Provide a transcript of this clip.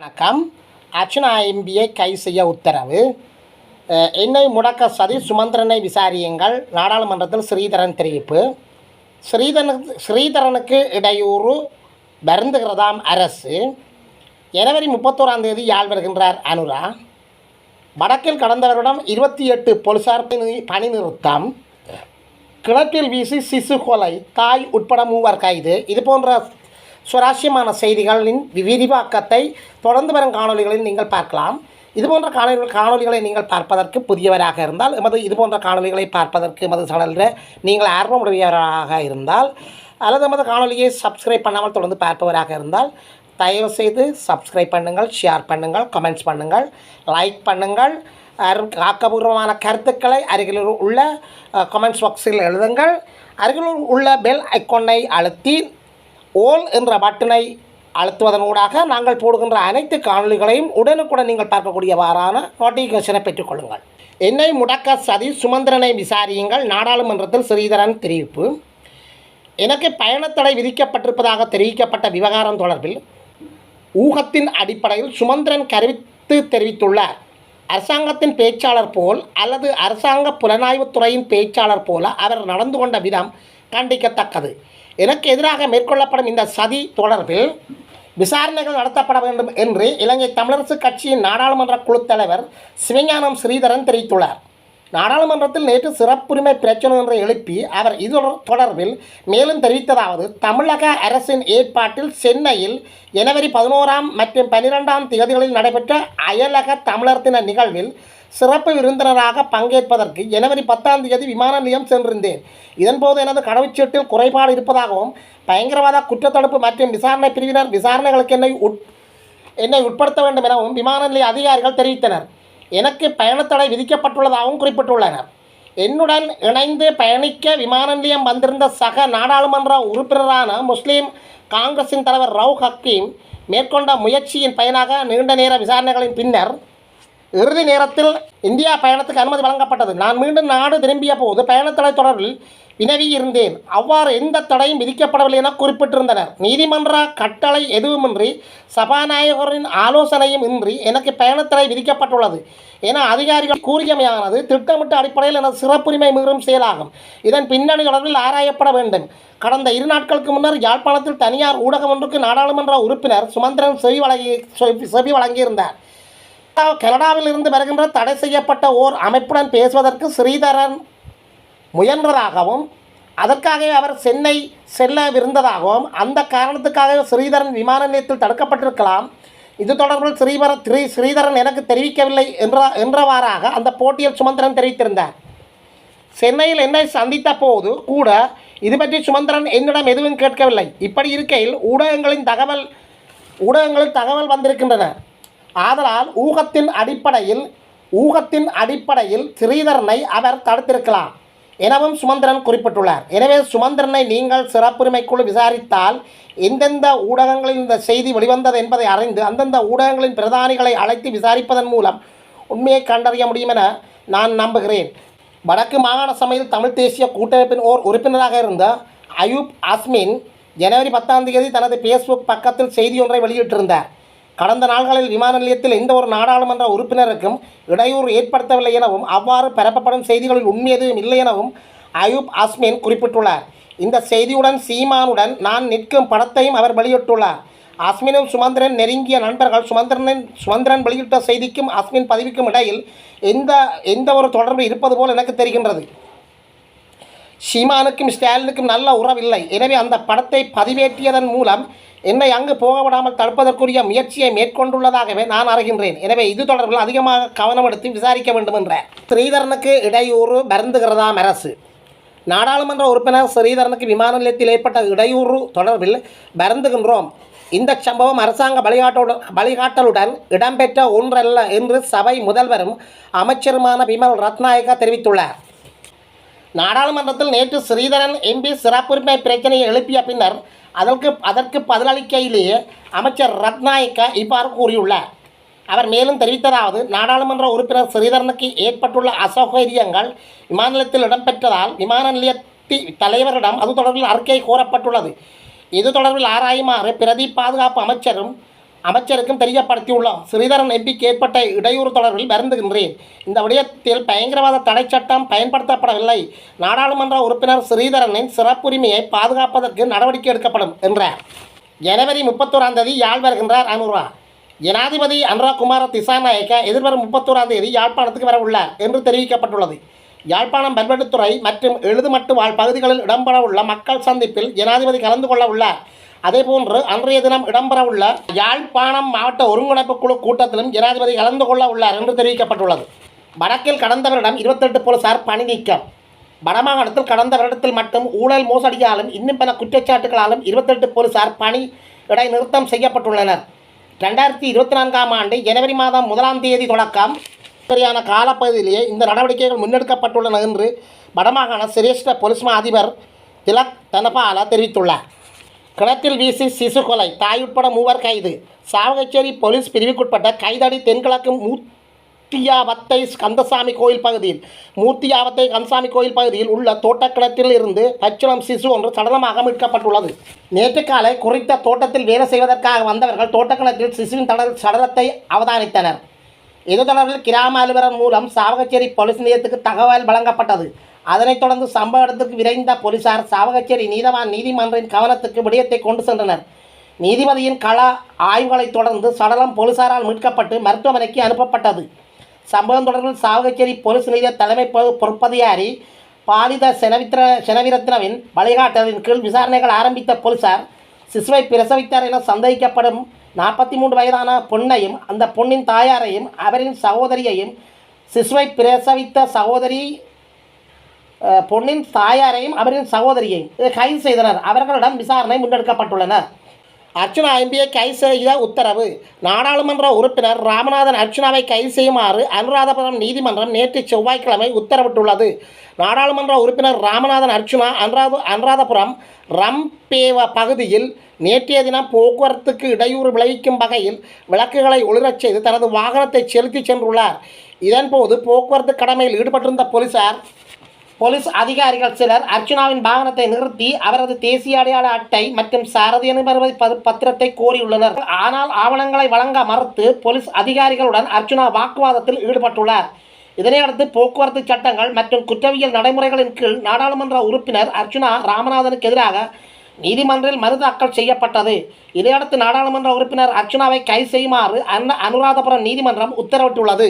வணக்கம். அர்ச்சனா எம்பியை கைது செய்ய உத்தரவு. என்னை முடக்க சதி சுமந்திரனை விசாரியுங்கள். நாடாளுமன்றத்தில் ஸ்ரீதரன் தெரிவிப்பு. ஸ்ரீதரனுக்கு ஸ்ரீதரனுக்கு இடையூறு வருந்துகிறதாம் அரசு. ஜனவரி முப்பத்தோராம் தேதி யாழ் வருகின்றார் அனுரா. வடக்கில் கடந்த வருடம் இருபத்தி எட்டு போலீசார் பணி பணி நிறுத்தம். கிணற்றில் வீசி சிசு கொலை தாய் உட்பட மூவர் கைது. இது போன்ற சுவாரஸ்யமான செய்திகளின் விரிவாக்கத்தை தொடர்ந்து வரும் காணொளிகளில் நீங்கள் பார்க்கலாம். இதுபோன்ற காணொலி காணொளிகளை நீங்கள் பார்ப்பதற்கு புதியவராக இருந்தால் எமது இதுபோன்ற காணொலிகளை காணொளிகளை பார்ப்பதற்கு எமது சேனலில் நீங்கள் ஆர்வமுடையவராக இருந்தால் அல்லது எமது காணொலியை சப்ஸ்கிரைப் பண்ணாமல் தொடர்ந்து பார்ப்பவராக இருந்தால் தயவு செய்து சப்ஸ்கிரைப் பண்ணுங்கள் ஷேர் பண்ணுங்கள் கமெண்ட்ஸ் பண்ணுங்கள் லைக் பண்ணுங்கள் அரு- ஆக்கபூர்வமான கருத்துக்களை அருகில் உள்ள கமெண்ட்ஸ் பாக்ஸில் எழுதுங்கள். அருகில் உள்ள பெல் ஐக்கோனை அழுத்தி ஓல் என்ற பட்டனை அழுத்துவதனூடாக நாங்கள் போடுகின்ற அனைத்து காணொளிகளையும் உடனுக்குடன் நீங்கள் பார்க்கக்கூடியவாறான நோட்டிஃபிகேஷனை பெற்றுக்கொள்ளுங்கள். என்னை முடக்க சதி சுமந்திரனை விசாரியுங்கள். நாடாளுமன்றத்தில் ஸ்ரீதரன் தெரிவிப்பு. எனக்கு பயணத்தடை விதிக்கப்பட்டிருப்பதாக தெரிவிக்கப்பட்ட விவகாரம் தொடர்பில் ஊகத்தின் அடிப்படையில் சுமந்திரன் கருவித்து தெரிவித்துள்ளார். அரசாங்கத்தின் பேச்சாளர் போல் அல்லது அரசாங்க புலனாய்வுத் துறையின் பேச்சாளர் போல அவர் நடந்து கொண்ட விதம் கண்டிக்கத்தக்கது. எனக்கு எதிராக மேற்கொள்ளப்படும் இந்த சதி தொடர்பில் விசாரணைகள் நடத்தப்பட வேண்டும் என்று இலங்கை தமிழரசு கட்சியின் நாடாளுமன்ற குழு தலைவர் சிவஞானம் ஸ்ரீதரன் தெரிவித்துள்ளார். நாடாளுமன்றத்தில் நேற்று சிறப்புரிமை பிரச்சனை ஒன்றை எழுப்பி அவர் இது தொடர்- தொடர்பில் மேலும் தெரிவித்ததாவது தமிழக அரசின் ஏற்பாட்டில் சென்னையில் ஜனவரி பதினோராம் மற்றும் பனிரெண்டாம் தேதிகளில் நடைபெற்ற அயலக தமிழர் தின நிகழ்வில் சிறப்பு விருந்தினராக பங்கேற்பதற்கு ஜனவரி பத்தாம் தேதி விமான நிலையம் சென்றிருந்தேன். இதன்போது எனது கடவுச்சீட்டில் குறைபாடு இருப்பதாகவும் பயங்கரவாத குற்றத்தடுப்பு மற்றும் விசாரணை பிரிவினர் விசாரணைகளுக்கு என்னை உட் என்னை உட்படுத்த வேண்டும் எனவும் விமான நிலைய அதிகாரிகள் தெரிவித்தனர். எனக்கு பயணத்தடை விதிக்கப்பட்டுள்ளதாகவும் குறிப்பிட்டுள்ளனர். என்னுடன் இணைந்து பயணிக்க விமான நிலையம் வந்திருந்த சக நாடாளுமன்ற உறுப்பினரான முஸ்லீம் காங்கிரசின் தலைவர் ரவு ஹக்கீம் மேற்கொண்ட முயற்சியின் பயனாக நீண்ட நேர விசாரணைகளின் பின்னர் இறுதி நேரத்தில் இந்தியா பயணத்துக்கு அனுமதி வழங்கப்பட்டது. நான் மீண்டும் நாடு திரும்பிய போது பயணத்தடை தொடர்பில் வினவி இருந்தேன். அவ்வாறு எந்த தடையும் விதிக்கப்படவில்லை என குறிப்பிட்டிருந்தனர். நீதிமன்ற கட்டளை எதுவுமின்றி சபாநாயகரின் ஆலோசனையும் இன்றி எனக்கு பயணத்தடை விதிக்கப்பட்டுள்ளது. என அதிகாரிகள் கூறியமையானது திட்டமிட்ட அடிப்படையில் எனது சிறப்புரிமை மீறும் செயலாகும். இதன் பின்னணி தொடர்பில் ஆராயப்பட வேண்டும். கடந்த இரு நாட்களுக்கு முன்னர் யாழ்ப்பாணத்தில் தனியார் ஊடகம் ஒன்றுக்கு நாடாளுமன்ற உறுப்பினர் சுமந்திரன் செவி வழங்கி செவி- செவி வழங்கியிருந்தார். கனடாவில் இருந்து வருகின்ற தடை செய்யப்பட்ட ஓர் அமைப்புடன் பேசுவதற்கு ஸ்ரீதரன் முயன்றதாகவும் அதற்காகவே அவர் சென்னை செல்லவிருந்ததாகவும் அந்த காரணத்துக்காக ஸ்ரீதரன் விமான நிலையத்தில் தடுக்கப்பட்டிருக்கலாம். இது தொடர்பில் ஸ்ரீவர திரு ஸ்ரீதரன் எனக்கு தெரிவிக்கவில்லை என்ற என்றவாறாக அந்த போட்டியில் சுமந்திரன் தெரிவித்திருந்தார். சென்னையில் என்னை சந்தித்த போது கூட இது பற்றி சுமந்திரன் என்னிடம் எதுவும் கேட்கவில்லை. இப்படி இருக்கையில் ஊடகங்களின் தகவல் ஊடகங்களில் தகவல் வந்திருக்கின்றன. ஆதலால் ஊகத்தின் அடிப்படையில் ஊகத்தின் அடிப்படையில் ஸ்ரீதரனை அவர் தடுத்திருக்கலாம். எனவும் சுமந்திரன் குறிப்பிட்டுள்ளார். எனவே சுமந்திரனை நீங்கள் சிறப்புரிமை குழு விசாரித்தால் எந்தெந்த ஊடகங்களில் இந்த செய்தி வெளிவந்தது என்பதை அறிந்து அந்தந்த ஊடகங்களின் பிரதானிகளை அழைத்து விசாரிப்பதன் மூலம் உண்மையை கண்டறிய முடியும் என நான் நம்புகிறேன். வடக்கு மாகாண சபையில் தமிழ் தேசிய கூட்டமைப்பின் ஓர் உறுப்பினராக இருந்த அயூப் அஸ்மின் ஜனவரி பத்தாம் தேதி தனது ஃபேஸ்புக் பக்கத்தில் செய்தி ஒன்றை வெளியிட்டிருந்தார். கடந்த நாள்களில் விமான நிலையத்தில் எந்த ஒரு நாடாளுமன்ற உறுப்பினருக்கும் இடையூறு ஏற்படுத்தவில்லை எனவும் அவ்வாறு பரப்பப்படும் செய்திகளில் உண்மை எதுவும் இல்லை எனவும் அயூப் அஸ்மின் குறிப்பிட்டுள்ளார். இந்த செய்தியுடன் சீமானுடன் நான் நிற்கும் படத்தையும் அவர் வெளியிட்டுள்ளார். அஸ்மினும் சுமந்திரன் நெருங்கிய நண்பர்கள் சுமந்திரனின் சுமந்திரன் வெளியிட்ட செய்திக்கும் அஸ்மின் பதிவுக்கும் இடையில் எந்த எந்த ஒரு தொடர்பு இருப்பது போல் எனக்கு தெரிகின்றது. சீமானுக்கும் ஸ்டாலினுக்கும் நல்ல உறவில்லை. எனவே அந்த படத்தை பதிவேற்றியதன் மூலம் என்னை அங்கு போக விடாமல் தடுப்பதற்குரிய முயற்சியை மேற்கொண்டுள்ளதாகவே நான் அறிகின்றேன். எனவே இது தொடர்பில் அதிகமாக கவனம் எடுத்து விசாரிக்க வேண்டும் என்ற ஸ்ரீதரனுக்கு இடையூறு வருந்துகிறதாம் அரசு நாடாளுமன்ற உறுப்பினர் ஸ்ரீதரனுக்கு விமான நிலையத்தில் ஏற்பட்ட இடையூறு தொடர்பில் வருந்துகின்றோம். இந்த சம்பவம் அரசாங்க வழிகாட்டுடன் வழிகாட்டலுடன் இடம்பெற்ற ஒன்றல்ல என்று சபை முதல்வரும் அமைச்சருமான விமல் ரத்நாயகா தெரிவித்துள்ளார். நாடாளுமன்றத்தில் நேற்று ஸ்ரீதரன் எம்பி சிறப்புரிமை பிரச்சனையை எழுப்பிய பின்னர் அதற்கு அதற்கு பதிலளிக்கையிலேயே அமைச்சர் ரத்நாயக்க இவ்வாறு கூறியுள்ளார். அவர் மேலும் தெரிவித்ததாவது நாடாளுமன்ற உறுப்பினர் ஸ்ரீதரனுக்கு ஏற்பட்டுள்ள அசௌகரியங்கள் விமான நிலையத்தில் இடம்பெற்றதால் விமான நிலையத்தி தலைவரிடம் அது தொடர்பில் அறிக்கை கோரப்பட்டுள்ளது. இது தொடர்பில் ஆராயுமாறு பிரதி பாதுகாப்பு அமைச்சரும் அமைச்சருக்கும் தெரியப்படுத்தியுள்ளோம் ஸ்ரீதரன் எம்பிக்கு ஏற்பட்ட இடையூறு தொடர்பில் வருந்துகின்றேன். இந்த விடயத்தில் பயங்கரவாத தடை சட்டம் பயன்படுத்தப்படவில்லை. நாடாளுமன்ற உறுப்பினர் ஸ்ரீதரனின் சிறப்புரிமையை பாதுகாப்பதற்கு நடவடிக்கை எடுக்கப்படும் என்றார். ஜனவரி முப்பத்தோராம் தேதி யாழ் வருகின்றார் அனுரா. ஜனாதிபதி அனுராகுமார திசாநாயக்க எதிர்வரும் முப்பத்தோராம் தேதி யாழ்ப்பாணத்துக்கு வரவுள்ளார் என்று தெரிவிக்கப்பட்டுள்ளது. யாழ்ப்பாணம் பல்வெட்டுத்துறை மற்றும் எழுதுமட்டு வாழ் பகுதிகளில் இடம்பெறவுள்ள மக்கள் சந்திப்பில் ஜனாதிபதி கலந்து கொள்ள உள்ளார் அதேபோன்று அன்றைய தினம் இடம்பெறவுள்ள யாழ்ப்பாணம் மாவட்ட ஒருங்கிணைப்பு குழு கூட்டத்திலும் ஜனாதிபதி கலந்து கொள்ள உள்ளார் என்று தெரிவிக்கப்பட்டுள்ளது. வடக்கில் கடந்த வருடம் இருபத்தெட்டு போலீசார் பணி நீக்கம். வடமாகாணத்தில் கடந்த வருடத்தில் மட்டும் ஊழல் மோசடியாலும் இன்னும் பல குற்றச்சாட்டுகளாலும் இருபத்தெட்டு போலீசார் பணி இடைநிறுத்தம் செய்யப்பட்டுள்ளனர். ரெண்டாயிரத்தி இருபத்தி நான்காம் ஆண்டு ஜனவரி மாதம் முதலாம் தேதி தொடக்கம். சரியான காலப்பகுதியிலேயே இந்த நடவடிக்கைகள் முன்னெடுக்கப்பட்டுள்ளன என்று வடமாகாண சிரேஷ்ட போலீஸ் மா அதிபர் திலக் தனபால தெரிவித்துள்ளார். கிணற்றில் வீசி சிசு கொலை தாய் உட்பட மூவர் கைது. சாவகச்சேரி போலீஸ் பிரிவுக்குட்பட்ட கைதடி தென்கிழக்கு மூர்த்தியாவத்தை கந்தசாமி கோயில் பகுதியில். மூர்த்தியாவத்தை கந்தசாமி கோயில் பகுதியில் உள்ள தோட்டக்கிணத்தில் இருந்து பச்சிளம் சிசு ஒன்று சடலமாக மீட்கப்பட்டுள்ளது. நேற்று காலை குறித்த தோட்டத்தில் வேலை செய்வதற்காக வந்தவர்கள் தோட்டக்கிணத்தில் சிசுவின் தடல் சடலத்தை அவதானித்தனர். இது தொடர்பில் கிராம அலுவலர் மூலம் சாவகச்சேரி போலீஸ் நிலையத்துக்கு தகவல் வழங்கப்பட்டது. அதனைத் தொடர்ந்து சம்பவ இடத்திற்கு விரைந்த போலீசார் சாவகச்சேரி நீதவான் நீதிமன்றின் கவனத்துக்கு விடயத்தை கொண்டு சென்றனர். நீதிபதியின் கள ஆய்வுகளைத் தொடர்ந்து சடலம் போலீசாரால் மீட்கப்பட்டு மருத்துவமனைக்கு அனுப்பப்பட்டது. சம்பவம் தொடர்பில் சாவகச்சேரி போலீஸ் நிலைய தலைமை பொறுப்பதிகாரி பாலித செனவித்ர செனவிரத்னவின் வழிகாட்டலின் கீழ் விசாரணைகள் ஆரம்பித்த போலீசார் சிசுவை பிரசவித்தார் என சந்தேகிக்கப்படும் நாற்பத்தி மூன்று வயதான பொண்ணையும் அந்த பொண்ணின் தாயாரையும் அவரின் சகோதரியையும் சிசுவை பிரசவித்த சகோதரி பொண்ணின் தாயாரையும் அவரின் சகோதரியையும் கைது செய்தனர். அவர்களிடம் விசாரணை முன்னெடுக்கப்பட்டுள்ளன. அர்ச்சுனா எம்பியை கைது செய்த உத்தரவு நாடாளுமன்ற உறுப்பினர் ராமநாதன் அர்ச்சுனாவை கைது செய்யுமாறு அனுராதபுரம் நீதிமன்றம் நேற்று செவ்வாய்க்கிழமை உத்தரவிட்டுள்ளது. நாடாளுமன்ற உறுப்பினர் ராமநாதன் அர்ச்சுனா அனுராத அனுராதபுரம் ரம்பேவ பகுதியில் நேற்றைய தினம் போக்குவரத்துக்கு இடையூறு விளைவிக்கும் வகையில் விளக்குகளை ஒளிரச் செய்து தனது வாகனத்தை செலுத்தி சென்றுள்ளார். இதன்போது போக்குவரத்து கடமையில் ஈடுபட்டிருந்த போலீசார் போலீஸ் அதிகாரிகள் சிலர் அர்ச்சுனாவின் வாகனத்தை நிறுத்தி அவரது தேசிய அடையாள அட்டை மற்றும் சாரதி அனுமதி பத்திரத்தை கோரியுள்ளனர். ஆனால் ஆவணங்களை வழங்க மறுத்து போலீஸ் அதிகாரிகளுடன் அர்ச்சுனா வாக்குவாதத்தில் ஈடுபட்டுள்ளார். இதனையடுத்து போக்குவரத்து சட்டங்கள் மற்றும் குற்றவியல் நடைமுறைகளின் கீழ் நாடாளுமன்ற உறுப்பினர் அர்ச்சுனா ராமநாதனுக்கு எதிராக நீதிமன்றில் மறு தாக்கல் செய்யப்பட்டது. இதையடுத்து நாடாளுமன்ற உறுப்பினர் அர்ச்சுனாவை கைது செய்யுமாறு அன்ன அனுராதபுரம் நீதிமன்றம் உத்தரவிட்டுள்ளது.